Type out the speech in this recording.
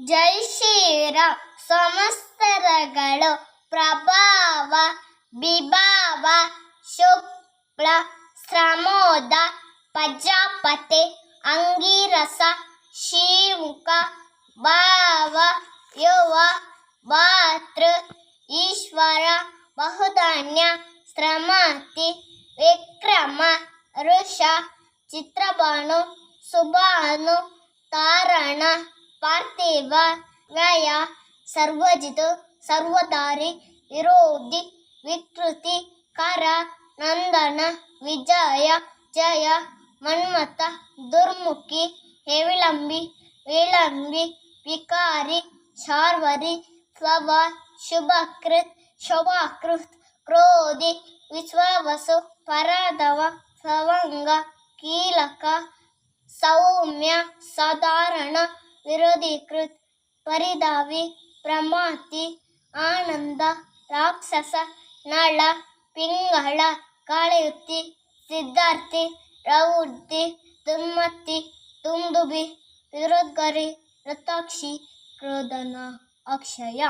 ಜೈ ಶ್ರೀರಾಮ್ ಸಮಸ್ತರಗಳು ಪ್ರಭಾವ ಬಿಭಾವ ಶುಕ್ಲ ಶ್ರಮೋದ ಪ್ರಜಾಪತಿ ಅಂಗಿರಸ ಶಿವುಕ ಭಾವ ಯುವ ಭಾತೃ ಈಶ್ವರ ಬಹುಧಾನ್ಯ ಶ್ರಮತಿ ವಿಕ್ರಮ ಋಷ ಚಿತ್ರಭಾನು ಸುಭಾನು ತಾರಣ ಪಾರ್ಥಿವ ವ್ಯಯ ಸರ್ವಜಿತ್ ಸರ್ವತಾರಿ ವಿರೋಧಿ, ವಿಕೃತಿ, ಕರ, ನಂದನ, ವಿಜಯ, ಜಯ, ಮನ್ಮಥ, ದುರ್ಮುಖಿ, ಹೆವಿಳಂಬಿ, ವಿಳಂಬಿ, ವಿಕಾರಿ, ಶಾರ್ವರಿ ಸ್ವಭ ಶುಭಕೃತ್, ಶೋಭಾಕೃತ್, ಕ್ರೋಧಿ, ವಿಶ್ವವಸು, ಪರದವ ಸವಂಗ ಕೀಲಕ, ಸೌಮ್ಯ, ಸಾಧಾರಣ ವಿರೋಧೀಕೃತ್ ಪರಿಧಾವಿ ಪ್ರಮಾತಿ ಆನಂದ ರಾಕ್ಷಸ ನಳ ಪಿಂಗಳ ಕಾಳೆಯುತ್ತಿ ಸಿದ್ಧಾರ್ಥಿ ರೌದ್ಧಿ ದುನ್ಮತ್ತಿ ದುಂದುಬಿ ವಿರೋದ್ಗರಿ ರತಾಕ್ಷಿ ಕ್ರೋಧನ ಅಕ್ಷಯ